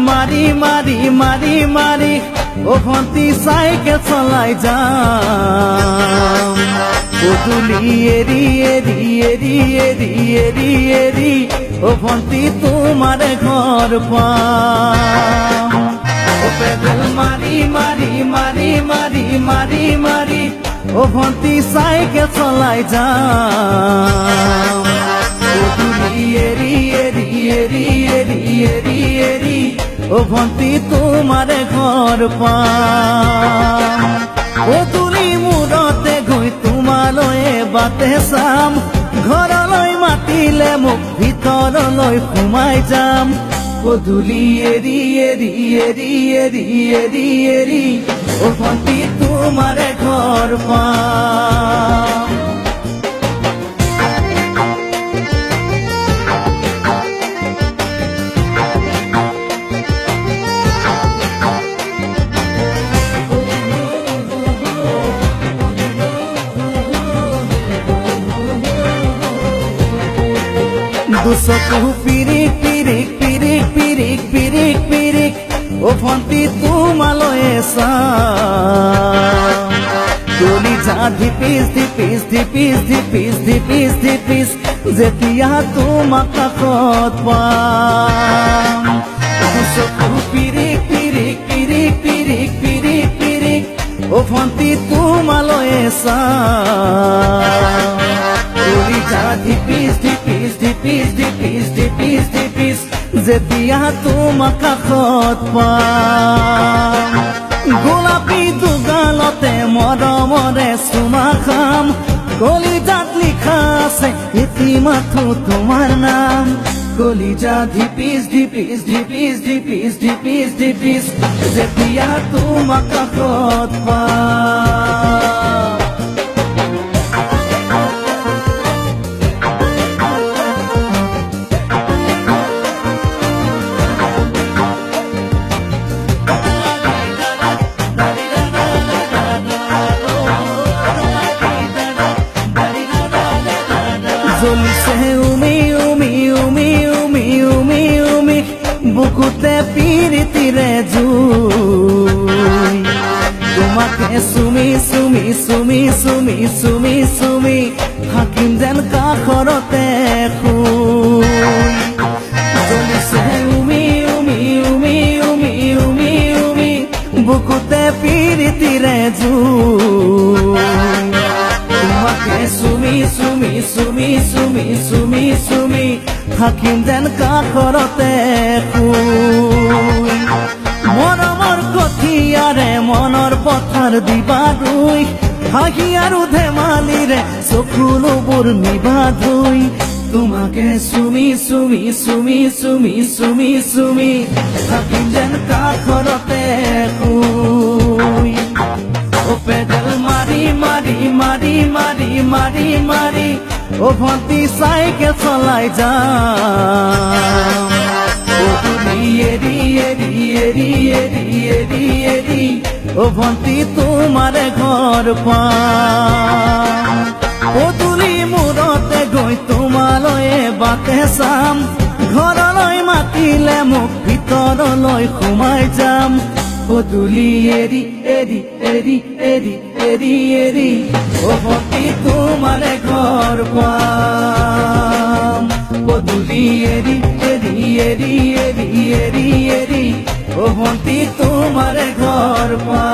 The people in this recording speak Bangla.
মারি মারি মারি মারি ও ভন্তি সাইকেল চলাই যাম পুতুলি এরি এরি এরি এরি এরি এরি ও ভন্তি তোমার ঘর পাম ও পেদল মারি মারি মারি মারি মারি মারি ও ভন্তি সাইকেল চলাই যাম ও ভন্তি তোমার ঘর পাম ও তুলি মূৰতে গৈ তোমালৈয়ে বাটে চাম ঘৰলৈ মাতিলে মোক ভিতৰলৈ সোমাই যাম। গধূলি এৰি এৰি এৰি এৰি এৰি এৰি ও ভন্তি তোমাৰে ঘৰ পাম দুচকু পিৰিক পিৰিক পিৰিক পিৰিক পিৰিক পিৰিক ও ভন্তি তোমালৈয়ে চাম গলি যা ধিপিস ধিপিস ধিপিস ধিপিস ধিপিস ধিপিস যেতিয়া তোমাক কাষত পাম। দুচকু পিৰিক পিৰিক পিৰিক পিৰিক পিৰিক পিৰিক ও ভন্তি তোমালৈয়ে চাম ধিপিস ধিপিস ধিপিস যেতিয়া তোমাক কাষত পাম গোলাপী দুগালতে মৰমৰে চুমা খাম কলিজাত লিখা আছে ইতি মাথো তোমাৰ নাম কলিজা ধিপিস ধিপিস ধিপিস ধিপিস ধিপিস ধিপিস যেতিয়া তোমাক কাষত পাম চুমি চুমি চুমি চুমি চুমি চুমি থাকিম যেন শুই জ্বলিছে উমি উমি উমি উমি উমি উমি বুকুতে পিৰিতিৰে জুই তোমাকে চুমি চুমি চুমি চুমি চুমি চুমি থাকিম যেন কাষৰতে শুই পথাৰ দিবা ধুই হাঁহি আৰু ধেমালিৰে চকুলোবোৰ নিবা ধুই তোমাকে চুমি চুমি চুমি চুমি চুমি চুমি থাকিম যেন কাষৰতে পেডেল মারি মারি মারি মারি মারি মারি, ও ভন্তি সাইকেল চলাই যাম ও ভন্তি তোমার ঘর পাম ও গৈ তোমালৈয়ে বাটে চাম ঘৰলৈ মাতিলে মোক ভিতৰলৈ সোমাই যাম। পদুলি এৰি এৰি এৰি এৰি এৰি এৰি ও ভন্তি তোমার ঘর পাম মোহনটি তোমার ঘর পা।